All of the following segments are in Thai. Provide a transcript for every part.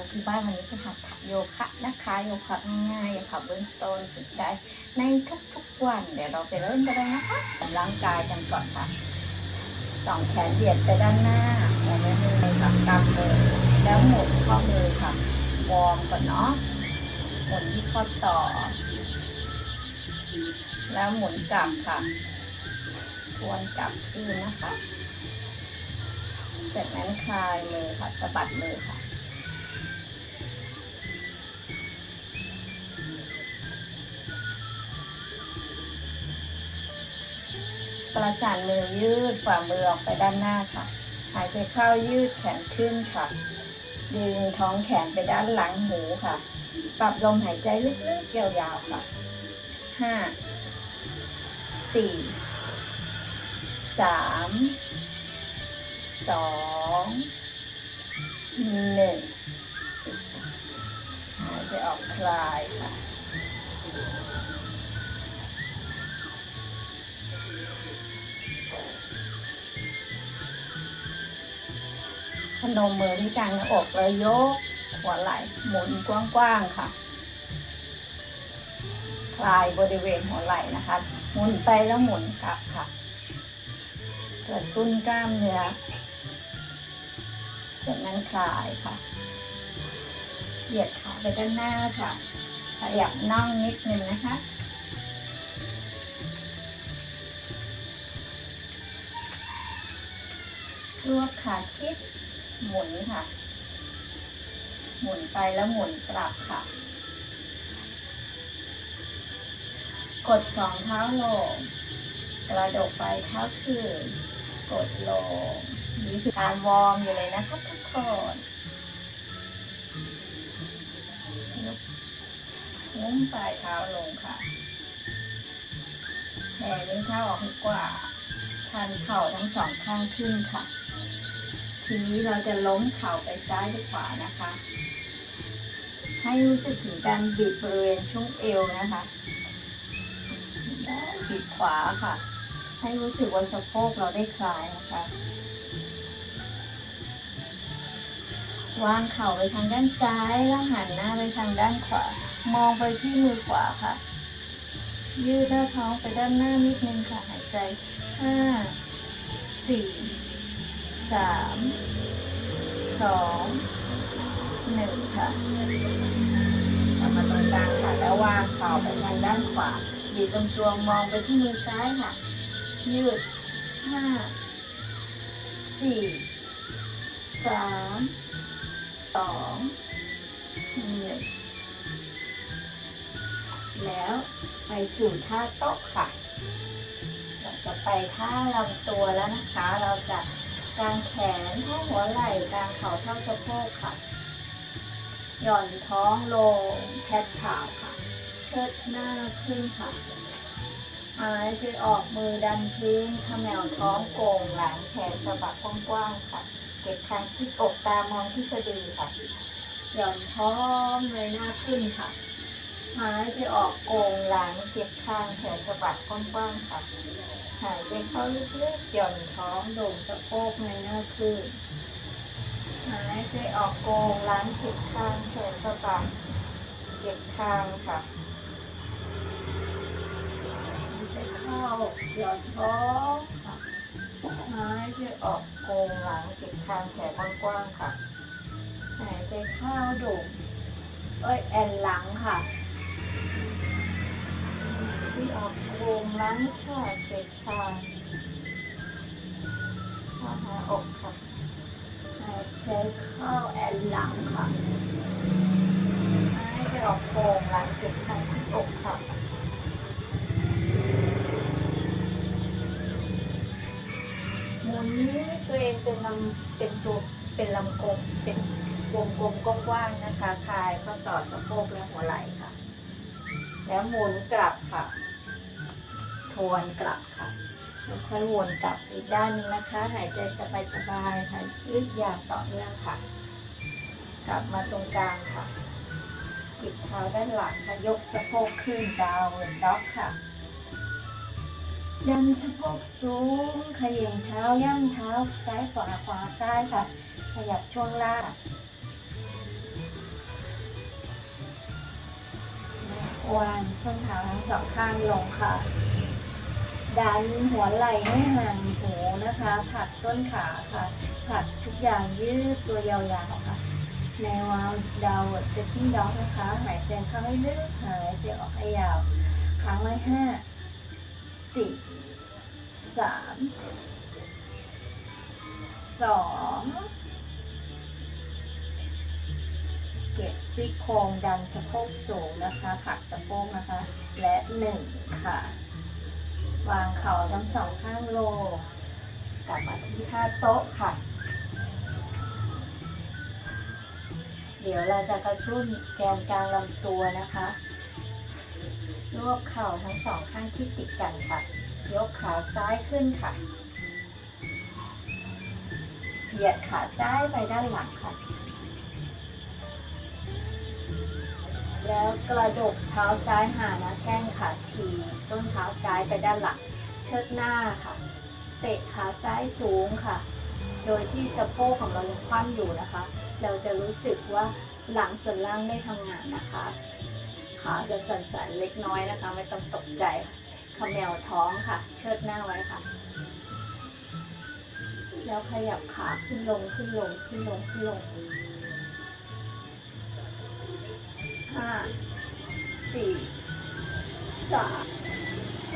ยที่บ้านวันนี้คือหัดโยคะนะคะโยคะง่ายๆค่ะเบื้องต้นฝึกได้ ในทุกๆวัน เดี๋ยวเราไปเริ่มกันเลยนะคะออกกำลังกายกันก่อนค่ะสองแขนเหยียดไปด้านหน้าแขนไว้มือค่ะกำมือแล้วหมุนข้อมือค่ะวอร์มก่อนเนาะหมุนที่ข้อต่อ แล้วหมุนกลับค่ะทวนกลับคืนนะคะจากนั้นคลายมือค่ะสะบัดมือค่ะ ประสานมือยืดฝ่ามือออกไปด้านหน้าค่ะ หายใจเข้ายืดแขนขึ้นค่ะ ดึงท้องแขนไปด้านหลังหูค่ะ ปรับลมหายใจลึกๆยาวๆค่ะห้าสี่สามสองหนึ่งหายใจออกคลายค่ะ พนมมือที่กลางหน้าอกแล้วยกหัวไหล่หมุนกว้างๆค่ะ คลายบริเวณหัวไหล่นะคะ หมุนไปแล้วหมุนกลับค่ะกระตุ้นกล้ามเนื้อจากนั้นคลายค่ะ เหยียดขาไปด้านหน้าค่ะขยับน่องนิดนึงนะคะรวบขาชิด หมุนค่ะ หมุนไปแล้วหมุนกลับค่ะ กดสองเท้าลง กระดกไปเท้าขึ้น กดลง นี่คือการวอร์มอยู่เลยนะคะทุกคนยกหุ้มปลายเท้าลงค่ะแผ่นิ้วเท้าออกให้กว่า ทันเข่าทั้งสองข้างขึ้นค่ะ ทีนี้เราจะล้มเข่าไปซ้ายหรือขวานะคะ ให้รู้สึกถึงการบิดบริเวณช่วงเอวนะคะแล้วบิดขวาค่ะ ให้รู้สึกว่าสะโพกเราได้คลายนะคะวางเข่าไปทางด้านซ้ายแล้วหันหน้าไปทางด้านขวา มองไปที่มือขวาค่ะ ยืดหน้าท้องไปด้านหน้านิดนึงค่ะ หายใจห้าสี่ สามสองหนึ่งค่ะกลับมาตรงกลางค่ะ แล้ววางเข่าไปทางด้านขวาบีบตรงตัวมองไปที่มือซ้ายค่ะ ยืดห้าสี่สามสองหนึ่งแล้วไปสู่ท่าโต๊ะค่ะ เราจะไปท่าลำตัวแล้วนะคะ เราจะ กางแขนเท่าหัวไหล่กางเข่าเท่าสะโพกค่ะ หย่อนท้องลงแพทขาค่ะเชิดหน้าขึ้นค่ะหายใจออกมือดันพื้นขมวท้องโก่งหลังแขนสะบักกว้างๆค่ะ เก็บคางที่อกตามองที่สะดือค่ะ หย่อนท้องเลยหน้าขึ้นค่ะ หายใจออกโกงหลังเก็บคางแขนสะบัดกว้างๆค่ะ หายใจเข้าลึกๆหย่อนท้องโด่งสะโพกในหน้าขึ้นหายใจออกโกงหลังเก็บคางแขนสะบัดเก็บคางค่ะหายใจเข้าหย่อนท้องค่ะหายใจออกโกงหลังเก็บคางแขนกว้างๆค่ะ หายใจเข้าโด่งเอ้ยแอนหลังค่ะ ที่ออกโครงล้างค่ะเก็บคางมาหาอกค่ะหายใจเข้าแอนหลังค่ะหายใจออกโครงล้างเก็บคางที่อกค่ะหมุนตัวเองเป็นลำเป็นตัวเป็นลำกลมเป็นวงกลมกว้างๆนะคะ คลายข้อต่อสะโพกและหัวไหล่ แล้วหมุนกลับค่ะ ทวนกลับค่ะค่อยวนกลับอีกด้านนึงนะคะ หายใจสบายๆค่ะยืดยาวต่อเนื่องค่ะ กลับมาตรงกลางค่ะปิดเท้าด้านหลังค่ะยกสะโพกขึ้นดาวน์ด็อกค่ะดันสะโพกสูงขย่งเท้าย่ำเท้าซ้ายขวาขวาซ้ายค่ะ ขยับช่วงล่าง วางส้นเท้าทั้งสองข้างลงค่ะ ดันหัวไหล่ให้ห่างหูนะคะ ผักต้นขาค่ะ ผักทุกอย่างยืดตัวยาวๆค่ะ ในวาวดาวเซตติ้งด็อกนะคะ หายใจเข้าให้ลึก หายใจออกให้ยาวครั้งละห้าสี่สามสอง เก็บซี่โครงดันสะโพกสูงนะคะผักสะโพกนะคะ และหนึ่งค่ะ วางเข่าทั้งสองข้างลงกลับมาที่ท่าโต๊ะค่ะ เดี๋ยวเราจะกระตุ้นแกนกลางลำตัวนะคะรวบเข่าทั้งสองข้างที่ติดกันค่ะ ยกขาซ้ายขึ้นค่ะเหยียดขาซ้ายไปด้านหลังค่ะ แล้วกระดกเท้าซ้ายหาน้าแข้งค่ะทีต้นเท้าซ้ายไปด้านหลังเชิดหน้าค่ะ เตะขาซ้ายสูงค่ะ โดยที่สะโพกของเรายังคว่ำอยู่นะคะ เราจะรู้สึกว่าหลังส่วนล่างไม่ทำงานนะคะขาจะสั่นๆเล็กน้อยนะคะ ไม่ต้องตกใจเขมวท้องค่ะ เชิดหน้าไว้ค่ะ แล้วขยับขาขึ้นลงขึ้นลงขึ้นลงขึ้นลง สาม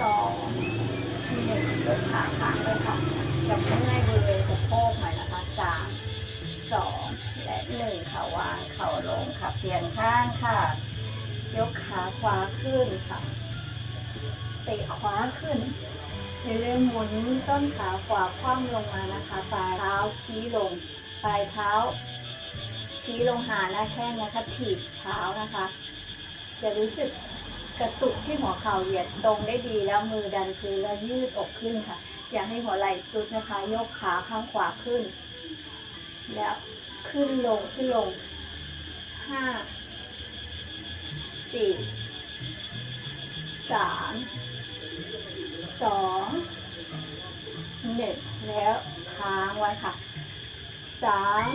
สองหนึ่งยกขาขาเลยค่ะจะเมื่อยบริเวณสะโพกหน่อยนะคะสามสองและหนึ่งค่ะวางเข่าลงค่ะเปลี่ยนข้างค่ะ ยกขาขวาขึ้นค่ะเตะขวาขึ้นเรื่อยๆหมุนต้นขาขวาคว่ำลงมานะคะปลายเท้าชี้ลง ปลายเท้า ชี้ลงหาหน้าแข้งนะคะถีบเท้านะคะ จะรู้สึก กระตุกที่หัวเข่าเหยียดตรงได้ดีแล้วมือดันพื้นแล้วยืดอกขึ้นค่ะ อย่าให้หัวไหล่สุดนะคะ ยกขาข้างขวาขึ้น แล้วขึ้นลงขึ้นลงห้าสี่สามสองหนึ่งแล้วค้างไว้ค่ะสาม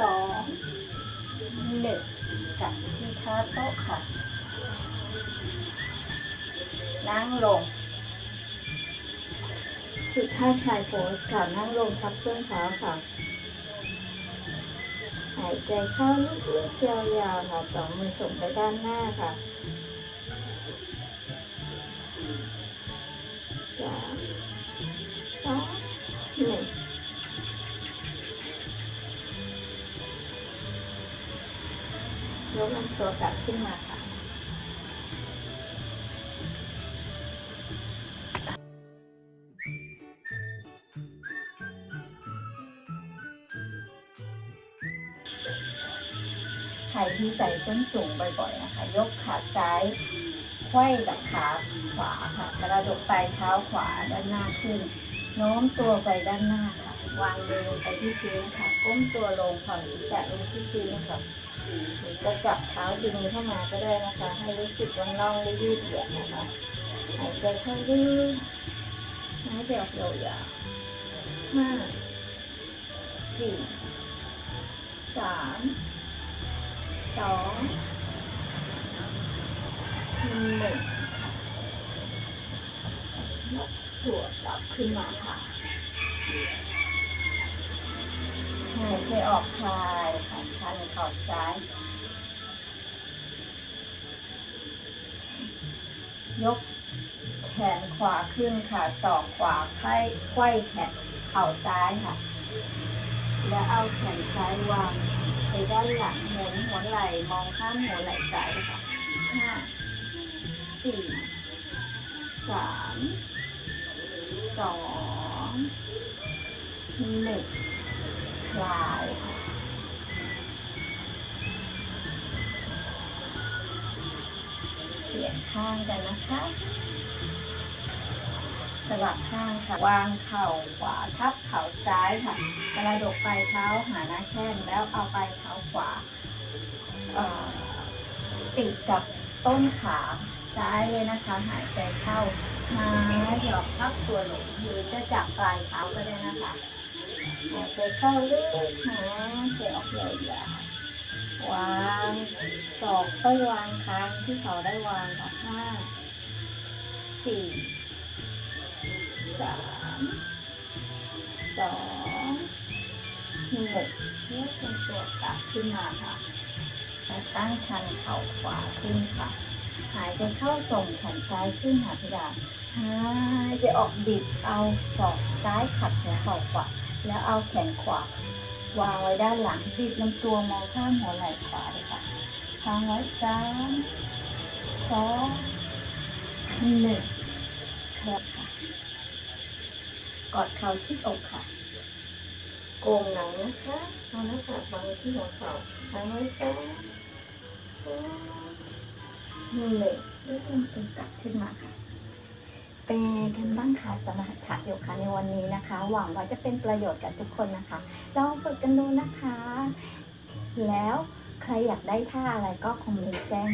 สองหนึ่งกับที่ท่าโต๊ะค่ะ นั่งลง สุดท่าชายโพสค่ะนั่งลงทับเส้นเท้าค่ะ หายใจเข้าลึกๆยาวๆค่ะสองมือส่งไปด้านหน้าค่ะสามสองหนึ่งยกลำตัวกลับขึ้นมา ส้นสูงบ่อยๆนะคะ ยกขาซ้ายไขว้กับขาขวาค่ะกระดกปลายเท้าขวาด้านหน้าขึ้น โน้มตัวไปด้านหน้าค่ะ วางมือลงไปที่พื้นค่ะ ก้มตัวลงผ่อนศีรษะลงที่พื้นค่ะหรือจะจับเท้าดึงเข้ามาก็ได้นะคะ ให้รู้สึกว่าน่องได้ยืดเหยียดนะคะหายใจเข้าลึกหายใจออกยาวๆห้าสี่สาม สองหนึ่งค่ะยกตัวกลับขึ้นมาค่ะหายใจออกคลายค่ะชันข่าซ้าย ยกแขนขวาขึ้นค่ะศอกขวาไขว้ไขว้แขนเข่าซ้ายค่ะ แล้วเอาแขนซ้ายวาง ไปด้านหลังหมุนหัวไหล่มองข้ามหัวไหล่ซ้ายค่ะห้าสี่สามสองหนึ่งคลายค่ะเปลี่ยนข้างกันนะคะ สลับข้างค่ะ วางเข่าขวาทับเข่าซ้ายค่ะ กระดกปลายเท้าหาหน้าแข้งแล้วเอาปลายเท้าขวาติดกับต้นขาซ้ายเลยนะคะ หายใจเข้าหายอกพับตัวลงหรือจะจับปลายเท้าก็ได้นะคะหายใจเข้าลึกหายใจออกยาววางศอกค่อยวางค้างที่เขาได้วางค่ะห้าสี่ สามสองหนึ่งเลือกเป็นตัวกลับขึ้นมาค่ะและตั้งชันเข่าขวาขึ้นค่ะ หายใจเข้าส่งแขนซ้ายขึ้นหาพิดาหายใจออกบิดเอาศอกซ้ายขัดหัวเข่าขวาแล้วเอาแขนขวาวางไว้ด้านหลังบิดลำตัวมองข้ามหัวไหล่ขวาเลยค่ะค้างไว้สามสองหนึ่งครับ กอดเข่าชิดอกค่ะ โกงหนังนะคะเอาหน้าผากวางที่หัวเข่าค้างไว้สามสองหนึ่งแล้วเป็นกลับขึ้นมาค่ะเป็นกันบ้างคะสมถะโยคะในวันนี้นะคะ หวังว่าจะเป็นประโยชน์กับทุกคนนะคะลองฝึกกันดูนะคะ แล้วใครอยากได้ท่าอะไรก็คอมเมนต์แจ้ง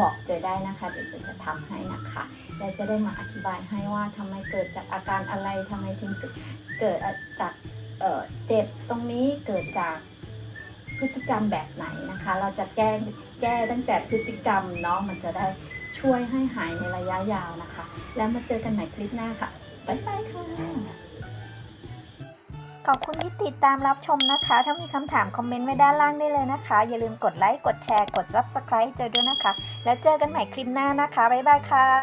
บอกเจอได้นะคะเดี๋ยวจะทำให้นะคะ และจะได้มาอธิบายให้ว่าทำไมเกิดจากอาการอะไรทำไมถึงเกิดจากเเจ็บตรงนี้เกิดจากพฤติกรรมแบบไหนนะคะ เราจะแก้แก้ตั้งแต่พฤติกรรมเนาะมันจะได้ช่วยให้หายในระยะยาวนะคะ แล้วมาเจอกันใหม่คลิปหน้าค่ะบ๊ายบายค่ะขอบคุณที่ติดตามรับชมนะคะ ถ้ามีคำถามคอมเมนต์ไว้ด้านล่างได้เลยนะคะ อย่าลืมกดไลค์ กดแชร์ กด Subscribe เจอด้วยนะคะ แล้วเจอกันใหม่คลิปหน้านะคะ บ๊ายบายค่ะ